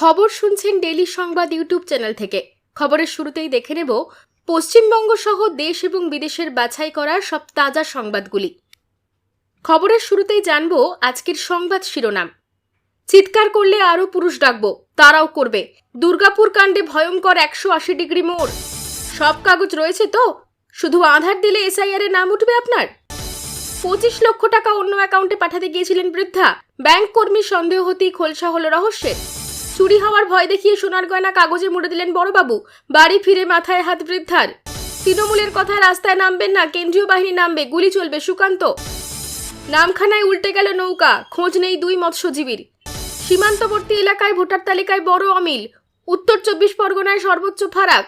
খবর শুনছেন ডেলি সংবাদ ইউটিউব চ্যানেল থেকে। খবরের শুরুতেই দেখে নেব, পশ্চিমবঙ্গ সহ দেশ এবং বিদেশের বাছাই করা সব তাজা সংবাদগুলি। খবরের শুরুতেই জানব আজকের সংবাদ শিরোনাম। চিৎকার করলে আরও পুরুষ ডাকব, তারাও করবে। দুর্গাপুর কাণ্ডে ভয়ঙ্কর একশো আশি ডিগ্রি মোড়। সব কাগজ রয়েছে তো? শুধু আধার দিলে এসআইআর এর নাম উঠবে আপনার? পঁচিশ লক্ষ টাকা অন্য অ্যাকাউন্টে পাঠাতে গিয়েছিলেন বৃদ্ধা। ব্যাংক কর্মীর সন্দেহ হতেই খোলসা হলো রহস্যের। চুরি হওয়ার ভয় দেখিয়ে সোনার গয়না কাগজে মুড়ে দিলেন বড়বাবু। বাড়ি ফিরে মাথায় হাত বৃদ্ধার। তৃণমূলের কথা রাস্তায় নামবেন না, কেন্দ্রীয় বাহিনী নামবে, গুলি চলবে, সুকান্ত। নামখানায় উল্টে গেল নৌকা, খোঁজ নেই দুই মৎস্যজীবীর। সীমান্তবর্তী এলাকায় ভোটার তালিকায় বড় অমিল, উত্তর চব্বিশ পরগনায় সর্বোচ্চ ফারাক।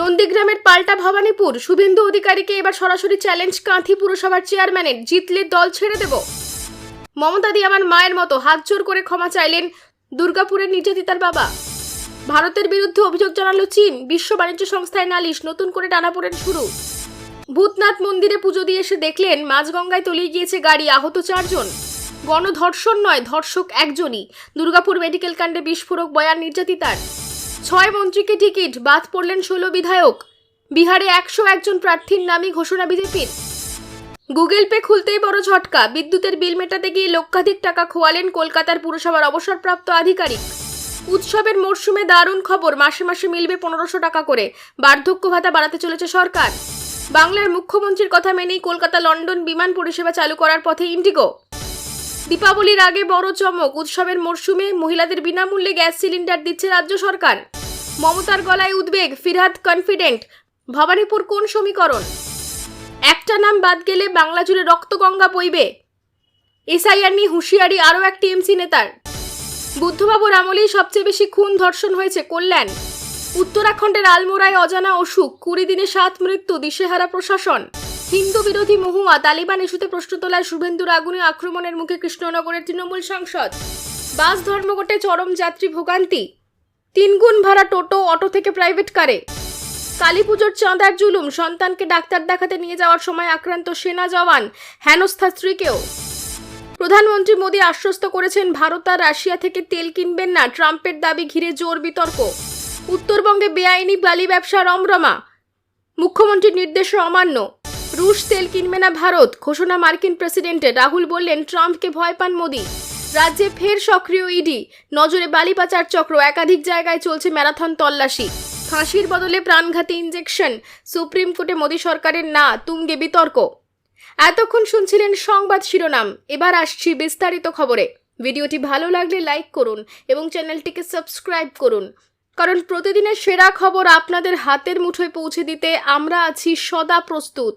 নন্দীগ্রামের পাল্টা ভবানীপুর, শুভেন্দু অধিকারীকে এবার সরাসরি চ্যালেঞ্জ কাঁথি পুরসভার চেয়ারম্যানের, জিতলে দল ছেড়ে দেব। মমতাদি আমার মায়ের মতো, হাত জোর করে ক্ষমা চাইলেন দুর্গাপুরের নির্যাতিতার বাবা। ভারতের বিরুদ্ধে অভিযোগ জানালো চীন। বিশ্ব বাণিজ্য সংস্থায় নালিশ, নতুন করে টানাপোড়েন শুরু। ভূতনাথ মন্দিরে পুজো দিয়ে এসে দেখলেন, মাঝগঙ্গায় তলিয়ে গিয়েছে গাড়ি, আহত চারজন। গণধর্ষণ নয়, ধর্ষক একজনই। দুর্গাপুর মেডিকেল কাণ্ডে বিস্ফোরক বয়ান নির্যাতিতার ছয় মন্ত্রীকে টিকিট, বাদ পড়লেন ষোলো বিধায়ক। বিহারে একশো একজন প্রার্থীর নামই ঘোষণা বিজেপির। গুগল পে খুলতেই বড় ঝটকা। বিদ্যুতের বিল মেটাতে গিয়ে লক্ষাধিক টাকা খোয়ালেন কলকাতার পুরসভার অবসরপ্রাপ্ত আধিকারিক। উৎসবের মরশুমে দারুণ খবর, মাসে মাসে মিলবে পনেরোশো টাকা করে। বার্ধক্য ভাতা বাড়াতে চলেছে সরকার। বাংলার মুখ্যমন্ত্রীর কথা মেনেই কলকাতা লন্ডন বিমান পরিষেবা চালু করার পথে ইন্ডিগো। দীপাবলির আগে বড় চমক, উৎসবের মরশুমে মহিলাদের বিনামূল্যে গ্যাস সিলিন্ডার দিচ্ছে রাজ্য সরকার। মমতার গলায় উদ্বেগ, ফিরহাদ কনফিডেন্ট। ভবানীপুর কোন সমীকরণ? একটা নাম বাদ গেলে বাংলা জুড়ে রক্তগঙ্গা বইবে। এসআইআর নিয়ে হুঁশিয়ারি আরও এক টিএমসি নেতার। বুদ্ধবাবুর আমলেই সবচেয়ে বেশি খুন ধর্ষণ হয়েছে কল্যাণ। উত্তরাখণ্ডের আলমোড়ায় অজানা অসুখ, কুড়ি দিনে সাত মৃত্যু, দিশেহারা প্রশাসন। হিন্দু বিরোধী মহুয়া তালিবান ইস্যুতে প্রশ্ন তোলায় শুভেন্দুর আগুনে আক্রমণের মুখে কৃষ্ণনগরের তৃণমূল সাংসদ। বাস ধর্মঘটে চরম যাত্রী ভোগান্তি। তিনগুণ ভাড়া টোটো, অটো থেকে প্রাইভেট কারে। কালী পুজোর চাঁদার জুলুম, সন্তানকে ডাক্তার দেখাতে নিয়ে যাওয়ার সময় আক্রান্ত সেনা জওয়ান, হেনস্থা স্ত্রীকেও। প্রধানমন্ত্রী মোদী আশ্বস্ত করেছেন, ভারত আর রাশিয়া থেকে তেল কিনবেন না, ট্রাম্পের দাবি ঘিরে জোর বিতর্ক। উত্তরবঙ্গে বেআইনি বালি ব্যবসা রমরমা। মুখ্যমন্ত্রীর নির্দেশ অমান্য। রুশ তেল কিনবে না ভারত, ঘোষণা মার্কিন প্রেসিডেন্টের। রাহুল বললেন, ট্রাম্পকে ভয় পান মোদী। রাজ্যে ফের সক্রিয় ইডি। নজরে বালি পাচার চক্র, একাধিক জায়গায় চলছে ম্যারাথন তল্লাশি। ফাঁসির বদলে প্রাণঘাতী ইঞ্জেকশন সুপ্রিম কোর্টে মোদী সরকারের না, তুঙ্গে বিতর্ক। এতক্ষণ শুনছিলেন সংবাদ শিরোনাম, এবার আসছি বিস্তারিত খবরে। ভিডিওটি ভালো লাগলে লাইক করুন এবং চ্যানেলটিকে সাবস্ক্রাইব করুন। কারণ প্রতিদিনের সেরা খবর আপনাদের হাতের মুঠোয় পৌঁছে দিতে আমরা আছি সদা প্রস্তুত।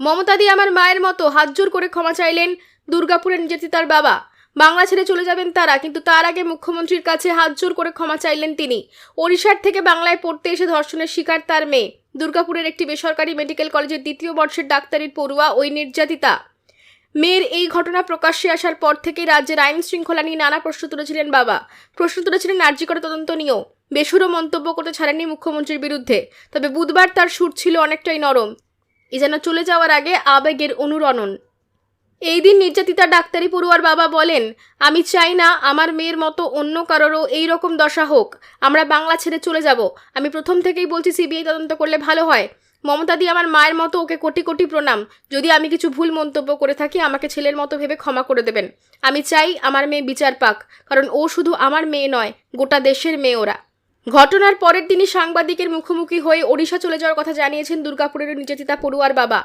মমতাদি আমার মায়ের মতো হাত জোর করে ক্ষমা চাইলেন দুর্গাপুরের নির্যাতিতার বাবা। বাংলা ছেড়ে চলে যাবেন তারা, কিন্তু তার আগে মুখ্যমন্ত্রীর কাছে হাত জোর করে ক্ষমা চাইলেন তিনি। ওড়িশার থেকে বাংলায় পড়তে এসে ধর্ষণের শিকার তার মেয়ে। দুর্গাপুরের একটি বেসরকারি মেডিকেল কলেজের দ্বিতীয় বর্ষের ডাক্তারির পড়ুয়া ওই নির্যাতিতা। মেয়ের এই ঘটনা প্রকাশ্যে আসার পর থেকেই রাজ্যের আইন শৃঙ্খলা নিয়ে নানা প্রশ্ন তুলেছিলেন বাবা। প্রশ্ন তুলেছিলেন নার্জিকর তদন্ত নিয়েও। বেসুরও মন্তব্য করতে ছাড়েননি মুখ্যমন্ত্রীর বিরুদ্ধে। তবে বুধবার তার সুর ছিল অনেকটাই নরম। এ যেন চলে যাওয়ার আগে আবেগের অনুরণন। এই দিন নির্যাতিতা ডাক্তারি পড়ুয়ার বাবা বলেন, আমি চাই না আমার মেয়ের মতো অন্য কারোরও এই রকম দশা হোক। আমরা বাংলা ছেড়ে চলে যাব। আমি প্রথম থেকেই বলছি সিবিআই তদন্ত করলে ভালো হয়। মমতাদি আমার মায়ের মতো ওকে কোটি কোটি প্রণাম। যদি আমি কিছু ভুল মন্তব্য করে থাকি, আমাকে ছেলের মতো ভেবে ক্ষমা করে দেবেন। আমি চাই আমার মেয়ে বিচার পাক, কারণ ও শুধু আমার মেয়ে নয়, গোটা দেশের মেয়ে ওরা। ঘটনার পরের দিনই সাংবাদিকের মুখোমুখি হয়ে ওড়িশা চলে যাওয়ার কথা জানিয়েছেন দুর্গাপুরের নির্যাতিতা পড়ুয়ার বাবা।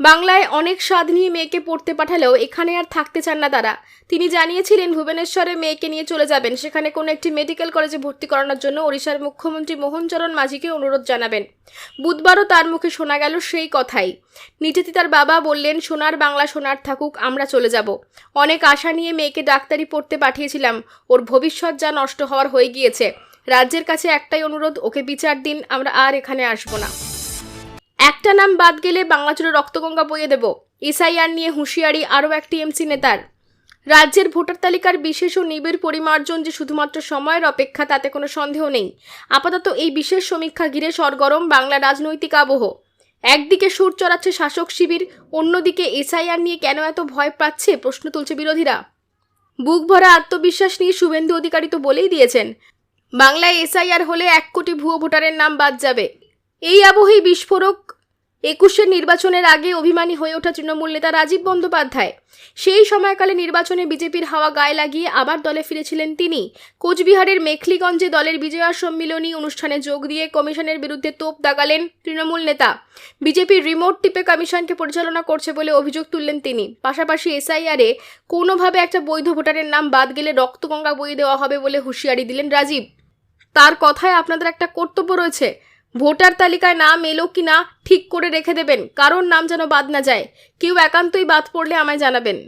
বাংলায় অনেক স্বাদ নিয়ে মেয়েকে পড়তে পাঠালেও এখানে আর থাকতে চান না তারা। তিনি জানিয়েছিলেন, ভুবনেশ্বরে মেয়েকে নিয়ে চলে যাবেন। সেখানে কোনো একটি মেডিকেল কলেজে ভর্তি করানোর জন্য ওড়িশার মুখ্যমন্ত্রী মোহনচরণ মাঝিকে অনুরোধ জানাবেন। বুধবারও তার মুখে শোনা গেল সেই কথাই। নির্যাতিতার বাবা বললেন, সোনার বাংলা সোনার থাকুক, আমরা চলে যাব। অনেক আশা নিয়ে মেয়েকে ডাক্তারি পড়তে পাঠিয়েছিলাম। ওর ভবিষ্যৎ যা নষ্ট হওয়ার হয়ে গিয়েছে। রাজ্যের কাছে একটাই অনুরোধ, ওকে বিচার দিন, আমরা আর এখানে আসব না। একটা নাম বাদ গেলে বাংলা জুড়ে রক্তগঙ্গা বইয়ে দেব। এসআইআর নিয়ে হুঁশিয়ারি আরও একটি এমসি নেতার। রাজ্যের ভোটার তালিকার বিশেষ ও নিবিড় পরিমার্জন যে শুধুমাত্র সময়ের অপেক্ষা, তাতে কোনো সন্দেহ নেই। আপাতত এই বিশেষ সমীক্ষা ঘিরে সরগরম বাংলা রাজনৈতিক আবহ। একদিকে সুর চড়াচ্ছে শাসক শিবির, অন্যদিকে এসআইআর নিয়ে কেন এত ভয় পাচ্ছে, প্রশ্ন তুলছে বিরোধীরা। বুক ভরা আত্মবিশ্বাস নিয়ে শুভেন্দু অধিকারী তো বলেই দিয়েছেন বাংলায় এসআইআর হলে এক কোটি ভুয়ো ভোটারের নাম বাদ যাবে। এই আবহেই বিস্ফোরক একুশের নির্বাচনের আগে অভিমানী হয়ে ওঠা তৃণমূল নেতা রাজীব বন্দ্যোপাধ্যায়। সেই সময়কালে নির্বাচনে বিজেপির হাওয়া গায়ে লাগিয়ে আবার দলে ফিরেছিলেন তিনি। কোচবিহারের মেখলিগঞ্জে দলের বিজয়া সম্মিলনী অনুষ্ঠানে যোগ দিয়ে কমিশনের বিরুদ্ধে তোপ দাগালেন তৃণমূল নেতা। বিজেপির রিমোট টিপে কমিশনকে পরিচালনা করছে বলে অভিযোগ তুললেন তিনি। পাশাপাশি এসআইআরে কোনোভাবে একটা বৈধ ভোটারের নাম বাদ গেলে রক্তগঙ্গা বইয়ে দেওয়া হবে বলে হুঁশিয়ারি দিলেন রাজীব। তার কথায় আপনাদের একটা কর্তব্য রয়েছে। ভোটার তালিকায় নাম এলো কি না ঠিক করে রেখে দেবেন কারোর নাম যেন বাদ না যায়। কেউ একান্তই বাদ পড়লে আমায় জানাবেন।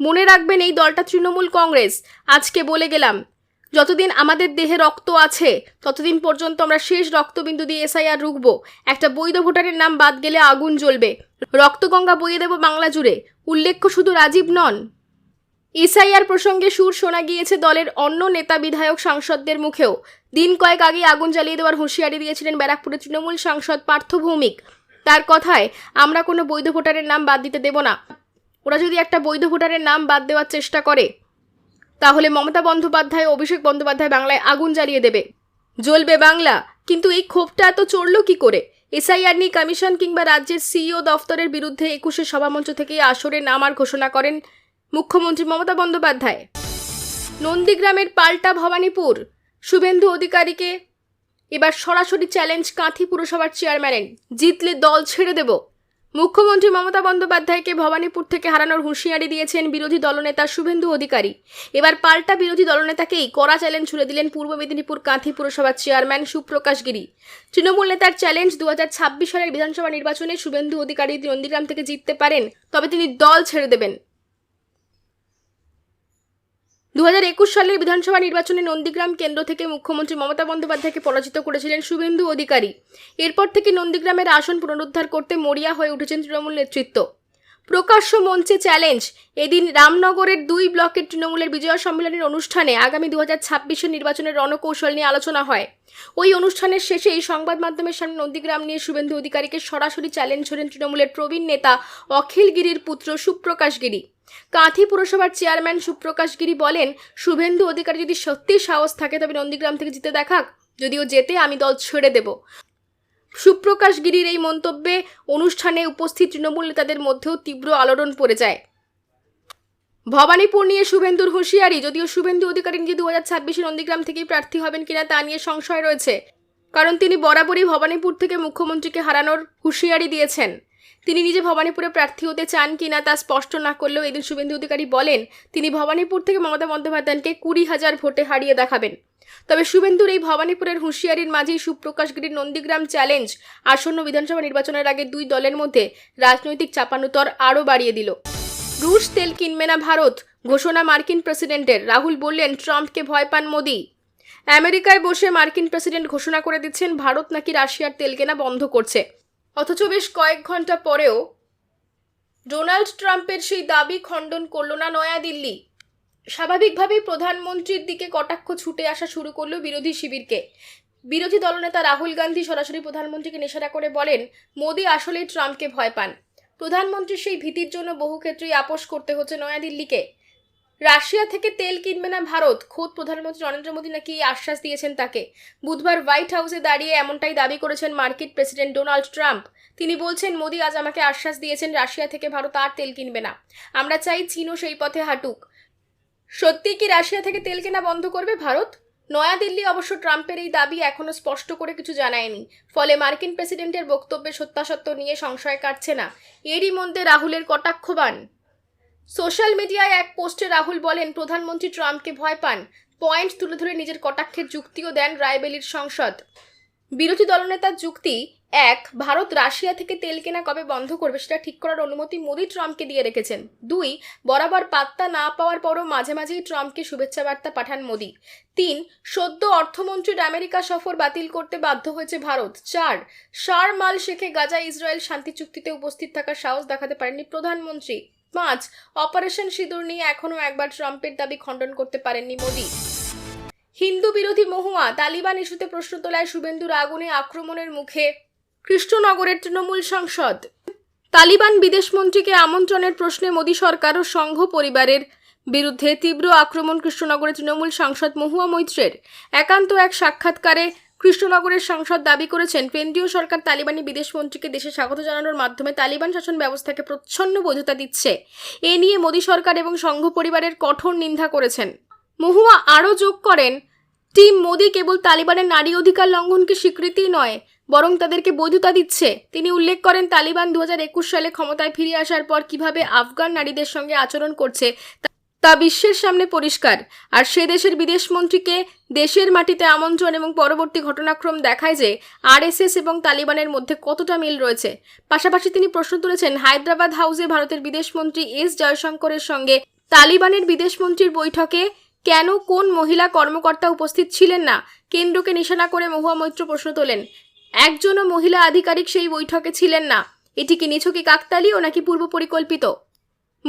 মনে রাখবেন এই দলটা তৃণমূল কংগ্রেস। আজকে বলে গেলাম, যতদিন আমাদের দেহে রক্ত আছে, ততদিন পর্যন্ত আমরা শেষ রক্তবিন্দু দিয়ে এসআইআর রুখবো। একটা বৈধ ভোটারের নাম বাদ গেলে আগুন জ্বলবে। রক্তগঙ্গা বইয়ে দেব বাংলা জুড়ে। উল্লেখ্য শুধু রাজীব নন। এসআইআর প্রসঙ্গে সুর শোনা গিয়েছে দলের অন্য নেতা বিধায়ক সাংসদদের মুখেও। দিন কয়েক আগে আগুন জ্বালিয়ে দেওয়ার হুঁশিয়ারি দিয়েছিলেন ব্যারাকপুরের তৃণমূল সাংসদ পার্থ ভৌমিক। তার কথায়, আমরা কোনো বৈধ ভোটারের নাম বাদ দিতে দেব না। ওরা যদি একটা বৈধ ভোটারের নাম বাদ দেওয়ার চেষ্টা করে, তাহলে মমতা বন্দ্যোপাধ্যায়, অভিষেক বন্দ্যোপাধ্যায় বাংলায় আগুন জ্বালিয়ে দেবে। জ্বলবে বাংলা। কিন্তু এই ক্ষোভটা এত চড়ল কি করে? এসআইআর নিয়ে কমিশন কিংবা রাজ্যের সিইও দফতরের বিরুদ্ধে একুশে সভামঞ্চ থেকে আসরে নামার ঘোষণা করেন মুখ্যমন্ত্রী মমতা বন্দ্যোপাধ্যায়। নন্দীগ্রামের পাল্টা ভবানীপুর, শুভেন্দু অধিকারীকে এবার সরাসরি চ্যালেঞ্জ কাঁথি পুরসভার চেয়ারম্যানের। জিতলে দল ছেড়ে দেব। মুখ্যমন্ত্রী মমতা বন্দ্যোপাধ্যায়কে ভবানীপুর থেকে হারানোর হুঁশিয়ারি দিয়েছেন বিরোধী দলনেতা শুভেন্দু অধিকারী। এবার পাল্টা বিরোধী দলনেতাকেই কড়া চ্যালেঞ্জ ছুড়ে দিলেন পূর্ব মেদিনীপুর কাঁথি পুরসভার চেয়ারম্যান সুপ্রকাশ গিরি। তৃণমূল নেতার চ্যালেঞ্জ দু হাজার ছাব্বিশ সালের বিধানসভা নির্বাচনে শুভেন্দু অধিকারী নন্দীগ্রাম থেকে জিততে পারেন, তবে তিনি দল ছেড়ে দেবেন। দু হাজার একুশ সালের বিধানসভা নির্বাচনে নন্দীগ্রাম কেন্দ্র থেকে মুখ্যমন্ত্রী মমতা বন্দ্যোপাধ্যায়কে পরাজিত করেছিলেন শুভেন্দু অধিকারী। এরপর থেকে নন্দীগ্রামের আসন পুনরুদ্ধার করতে মরিয়া হয়ে উঠেছেন তৃণমূল নেতৃত্ব। প্রকাশ্য মঞ্চে চ্যালেঞ্জ। এদিন রামনগরের দুই ব্লকের তৃণমূলের বিজয়া সম্মেলনের অনুষ্ঠানে আগামী দু হাজার ছাব্বিশের নির্বাচনের রণকৌশল নিয়ে আলোচনা হয়। ওই অনুষ্ঠানের শেষেই সংবাদ মাধ্যমের সামনে নন্দীগ্রাম নিয়ে শুভেন্দু অধিকারীকে সরাসরি চ্যালেঞ্জ ছড়েন তৃণমূলের প্রবীণ নেতা অখিল গিরির পুত্র সুপ্রকাশ গিরি। কাঁথি পুরসভার চেয়ারম্যান সুপ্রকাশ গিরি বলেন, শুভেন্দু অধিকারী যদি সত্যিই সাহস থাকে তবে নন্দীগ্রাম থেকে জিতে দেখাক, যদিও যেতে আমি দল ছেড়ে দেব। সুপ্রকাশ গিরির এই মন্তব্যে অনুষ্ঠানে উপস্থিত তৃণমূল নেতাদের মধ্যেও তীব্র আলোড়ন পড়ে যায়। ভবানীপুর নিয়ে শুভেন্দুর হুঁশিয়ারি, যদিও শুভেন্দু অধিকারী নিজে দু হাজার ছাব্বিশে নন্দীগ্রাম থেকেই প্রার্থী হবেন কিনা তা নিয়ে সংশয় রয়েছে, কারণ তিনি বরাবরই ভবানীপুর থেকে মুখ্যমন্ত্রীকে হারানোর হুঁশিয়ারি দিয়েছেন। তিনি নিজে ভবানীপুরে প্রার্থী হতে চান কিনা তা স্পষ্ট না করলেও এদিন শুভেন্দু অধিকারী বলেন, তিনি ভবানীপুর থেকে মমতা বন্দ্যোপাধ্যায়কে কুড়ি হাজার ভোটে হারিয়ে দেখাবেন। তবে শুভেন্দুর এই ভবানীপুরের হুঁশিয়ারির মাঝেই সুপ্রকাশগিরির নন্দীগ্রাম চ্যালেঞ্জ আসন্ন বিধানসভা নির্বাচনের আগে দুই দলের মধ্যে রাজনৈতিক চাপানুতর আরও বাড়িয়ে দিল। রুশ তেল কিনবে না ভারত, ঘোষণা মার্কিন প্রেসিডেন্টের। রাহুল বললেন, ট্রাম্পকে ভয় পান মোদি। আমেরিকায় বসে মার্কিন প্রেসিডেন্ট ঘোষণা করে দিচ্ছেন, ভারত নাকি রাশিয়ার তেল কেনা বন্ধ করছে। অথচ বেশ কয়েক ঘণ্টা পরেও ডোনাল্ড ট্রাম্পের সেই দাবি খণ্ডন করল না নয়াদিল্লি। স্বাভাবিকভাবেই প্রধানমন্ত্রীর দিকে কটাক্ষ ছুটে আসা শুরু করল বিরোধী শিবিরকে। বিরোধী দলনেতা রাহুল গান্ধী সরাসরি প্রধানমন্ত্রীকে নিশানা করে বলেন, মোদি আসলেই ট্রাম্পকে ভয় পান। প্রধানমন্ত্রীর সেই ভীতির জন্য বহু ক্ষেত্রেই আপোষ করতে হচ্ছে নয়াদিল্লিকে। রাশিয়া থেকে তেল কিনবে না ভারত? খোদ প্রধানমন্ত্রী নরেন্দ্র মোদী নাকি আশ্বাস দিয়েছেন তাকে? বুধবার হোয়াইট হাউসে দাঁড়িয়ে এমনটাই দাবি করেছেন মার্কিন প্রেসিডেন্ট ডোনাল্ড ট্রাম্প। তিনি বলছেন, মোদী আজ আমাকে আশ্বাস দিয়েছেন রাশিয়া থেকে ভারত আর তেল কিনবে না। আমরা চাই চীনও সেই পথে হাঁটুক। সত্যি কি রাশিয়া থেকে তেল কেনা বন্ধ করবে ভারত? নয়াদিল্লি অবশ্য ট্রাম্পের এই দাবি এখনও স্পষ্ট করে কিছু জানায়নি। ফলে মার্কিন প্রেসিডেন্টের বক্তব্যে সত্যাসত্য নিয়ে সংশয় কাটছে না। এরই মধ্যে রাহুলের কটাক্ষবান সোশ্যাল মিডিয়ায় এক পোস্টে রাহুল বলেন, প্রধানমন্ত্রী ট্রাম্পকে ভয় পান। পয়েন্ট তুলে ধরে নিজের কটাক্ষের যুক্তিও দেন রায়বেলির সংসদ। বিরোধী দলনেতার যুক্তি এক, ভারত রাশিয়া থেকে তেল কেনা কবে বন্ধ করবে সেটা ঠিক করার অনুমতি মোদি ট্রাম্পকে দিয়ে রেখেছেন। দুই, বরাবর পাত্তা না পাওয়ার পরও মাঝে মাঝেই ট্রাম্পকে শুভেচ্ছা বার্তা পাঠান মোদি। তিন, সদ্য অর্থমন্ত্রীর আমেরিকা সফর বাতিল করতে বাধ্য হয়েছে ভারত। চার সার মাল শেখে গাজা ইসরায়েল শান্তি চুক্তিতে উপস্থিত থাকার সাহস দেখাতে পারেননি প্রধানমন্ত্রী। পাঁচ, অপারেশন সিঁদুর নিয়ে এখনও একবার ট্রাম্পের দাবি খণ্ডন করতে পারেননি মোদি। হিন্দু বিরোধী মহুয়া তালিবান ইস্যুতে প্রশ্ন তোলায় শুভেন্দুর আগুনে আক্রমণের মুখে কৃষ্ণনগরের তৃণমূল সংসদ। তালিবান বিদেশমন্ত্রীকে আমন্ত্রণের প্রশ্নে মোদী সরকার ও সংঘ পরিবারের বিরুদ্ধে তীব্র আক্রমণ কৃষ্ণনগরের তৃণমূল সাংসদ মহুয়া মৈত্রের। একান্ত এক সাক্ষাৎকারে কৃষ্ণনগরের সাংসদ দাবি করেছেন, কেন্দ্রীয় সরকার তালিবানি বিদেশমন্ত্রীকে দেশে স্বাগত জানানোর মাধ্যমে তালিবান শাসন ব্যবস্থাকে প্রচ্ছন্ন বৈধতা দিচ্ছে। এ নিয়ে মোদী সরকার এবং সংঘ পরিবারের কঠোর নিন্দা করেছেন। মহুয়া আরও যোগ করেন, টিম মোদী কেবল তালিবানের নারী অধিকার লঙ্ঘনকে স্বীকৃতি নয়, বরং তাদেরকে বৈধতা দিচ্ছে। তিনি উল্লেখ করেন, তালিবান দু হাজার একুশ সালে ক্ষমতায় ফিরে আসার পর কীভাবে আফগান নারীদের সঙ্গে আচরণ করছে তা- বিশ্বের সামনে পরিষ্কার। আর সে দেশের বিদেশমন্ত্রীকে দেশের মাটিতে আমন্ত্রণ এবং পরবর্তী ঘটনাক্রম দেখায় যে আরএসএস এবং তালিবানের মধ্যে কতটা মিল রয়েছে। পাশাপাশি তিনি প্রশ্ন তুলেছেন, হায়দ্রাবাদ হাউসে ভারতের বিদেশমন্ত্রী এস জয়শঙ্করের সঙ্গে তালিবানের বিদেশমন্ত্রীর বৈঠকে কেন কোন মহিলা কর্মকর্তা উপস্থিত ছিলেন না? কেন্দ্রকে নিশানা করে মহুয়া মৈত্র প্রশ্ন তোলেন, একজনও মহিলা আধিকারিক সেই বৈঠকে ছিলেন না। এটি কি নিছকি কাকতালি ও নাকি পূর্ব পরিকল্পিত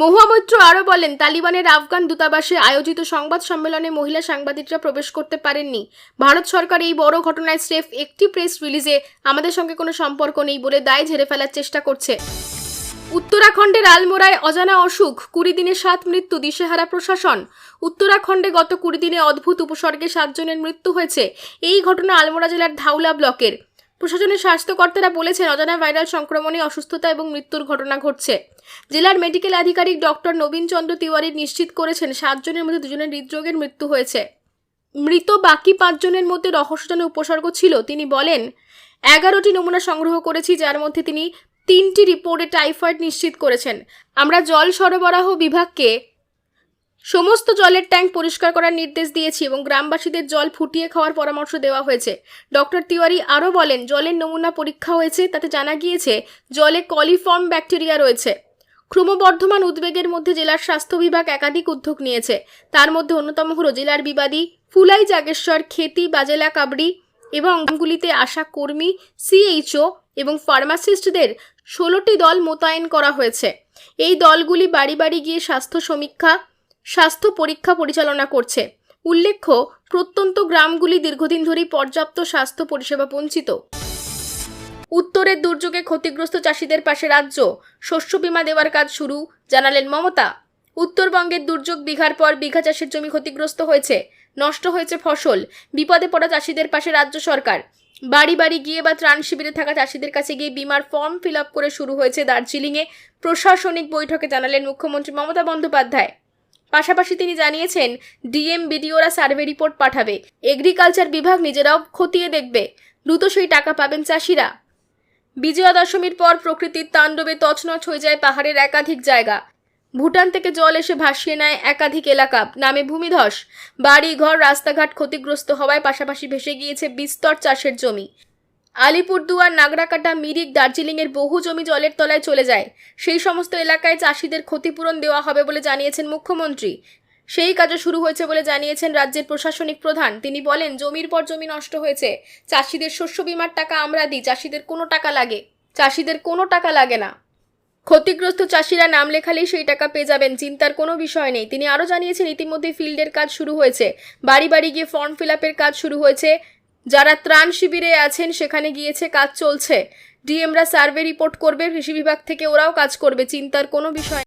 মহুয়া মৈত্র আরও বলেন, তালিবানের আফগান দূতাবাসে আয়োজিত সংবাদ সম্মেলনে মহিলা সাংবাদিকরা প্রবেশ করতে পারেননি। ভারত সরকার এই বড় ঘটনায় স্রেফ একটি প্রেস রিলিজে আমাদের সঙ্গে কোনো সম্পর্ক নেই বলে দায় ঝেড়ে ফেলার চেষ্টা করছে। উত্তরাখণ্ডের আলমোড়ায় অজানা অসুখ, কুড়ি দিনে সাত মৃত্যু, দিশেহারা প্রশাসন। উত্তরাখণ্ডে গত কুড়ি দিনে অদ্ভুত উপসর্গে সাতজনের মৃত্যু হয়েছে। এই ঘটনা আলমোড়া জেলার ধাউলা ব্লকের। প্রশাসনের স্বাস্থ্যকর্তারা বলেছেন, অজানা ভাইরাল সংক্রমণে অসুস্থতা এবং মৃত্যুর ঘটনা ঘটছে। জেলার মেডিকেল আধিকারিক ডক্টর নবীন চন্দ্র তিওয়ারি নিশ্চিত করেছেন, সাতজনের মধ্যে দুজনের হৃদরোগের মৃত্যু হয়েছে। মৃত বাকি পাঁচজনের মধ্যে রহস্যজনক উপসর্গ ছিল। তিনি বলেন, এগারোটি নমুনা সংগ্রহ করেছি, যার মধ্যে তিনি তিনটি রিপোর্টে টাইফয়েড নিশ্চিত করেছেন। আমরা জল সরবরাহ বিভাগকে সমস্ত জলের ট্যাঙ্ক পরিষ্কার করার নির্দেশ দিয়েছি এবং গ্রামবাসীদের জল ফুটিয়ে খাওয়ার পরামর্শ দেওয়া হয়েছে। ডক্টর তিওয়ারি আরও বলেন, জলের নমুনা পরীক্ষা হয়েছে, তাতে জানা গিয়েছে জলে কলিফর্ম ব্যাকটেরিয়া রয়েছে। ক্রমবর্ধমান উদ্বেগের মধ্যে জেলার স্বাস্থ্য বিভাগ একাধিক উদ্যোগ নিয়েছে। তার মধ্যে অন্যতম হল জেলার বিবাদী ফুলাই জাগেশ্বর, খেতি, বাজেলা কাবড়ি এবং গ্রামগুলিতে আসা কর্মী সিএইচও এবং ফার্মাসিস্টদের ষোলোটি দল মোতায়েন করা হয়েছে। এই দলগুলি বাড়ি বাড়ি গিয়ে স্বাস্থ্য সমীক্ষা স্বাস্থ্য পরীক্ষা পরিচালনা করছে। উল্লেখ্য, প্রত্যন্ত গ্রামগুলি দীর্ঘদিন ধরেই পর্যাপ্ত স্বাস্থ্য পরিষেবা বঞ্চিত। উত্তরের দুর্যোগে ক্ষতিগ্রস্ত চাষিদের পাশে রাজ্য। শস্য বীমা দেওয়ার কাজ শুরু, জানালেন মমতা। উত্তরবঙ্গের দুর্যোগ বিঘার পর বিঘা চাষের জমি ক্ষতিগ্রস্ত হয়েছে, নষ্ট হয়েছে ফসল, বিপদে পড়া চাষিদের পাশে রাজ্য সরকার। বাড়ি বাড়ি গিয়ে বা ত্রাণ শিবিরে থাকা চাষিদের কাছে গিয়ে বিমার ফর্ম ফিল করে শুরু হয়েছে দার্জিলিংয়ে। প্রশাসনিক বৈঠকে জানালেন মুখ্যমন্ত্রী মমতা বন্দ্যোপাধ্যায়। পাশাপাশি তিনি জানিয়েছেন, ডিএম বিডিওরা সার্ভে রিপোর্ট পাঠাবে। এগ্রিকালচার বিভাগ নিজেরাও খতিয়ে দেখবে। দ্রুত সেই টাকা পাবেন চাষিরা। বিজয়া দশমীর পর প্রকৃতির তাণ্ডবে তছনছ হয়ে যায় পাহাড়ের একাধিক জায়গা। ভুটান থেকে জল এসে ভাসিয়ে নেয় একাধিক এলাকা, নামে ভূমিধস। বাড়ি ঘর রাস্তাঘাট ক্ষতিগ্রস্ত হওয়ায় পাশাপাশি ভেসে গিয়েছে বিস্তর চাষের জমি। আলিপুরদুয়ার, নাগরাকাটা, মিরিক, দার্জিলিংয়ের বহু জমি জলের তলায় চলে যায়। সেই সমস্ত এলাকায় চাষিদের ক্ষতিপূরণ দেওয়া হবে বলে জানিয়েছেন মুখ্যমন্ত্রী। সেই কাজও শুরু হয়েছে বলে জানিয়েছেন রাজ্যের প্রশাসনিক প্রধান। তিনি বলেন, জমির পর জমি নষ্ট হয়েছে। চাষিদের শস্য বিমার টাকা আমরা দিই, চাষিদের কোনো টাকা লাগে। চাষিদের কোনো টাকা লাগে না। ক্ষতিগ্রস্ত চাষিরা নাম লেখালেই সেই টাকা পেয়ে যাবেন, চিন্তার কোনো বিষয় নেই। তিনি আরও জানিয়েছেন ইতিমধ্যে ফিল্ডের কাজ শুরু হয়েছে। বাড়ি বাড়ি গিয়ে ফর্ম ফিল কাজ শুরু হয়েছে। যারা ত্রাণ শিবিরে আছেন, সেখানে গিয়েছে কাজ চলছে। ডিএমরা সার্ভে রিপোর্ট করবে, কৃষি বিভাগ থেকে ওরাও কাজ করবে। চিন্তার কোনো বিষয়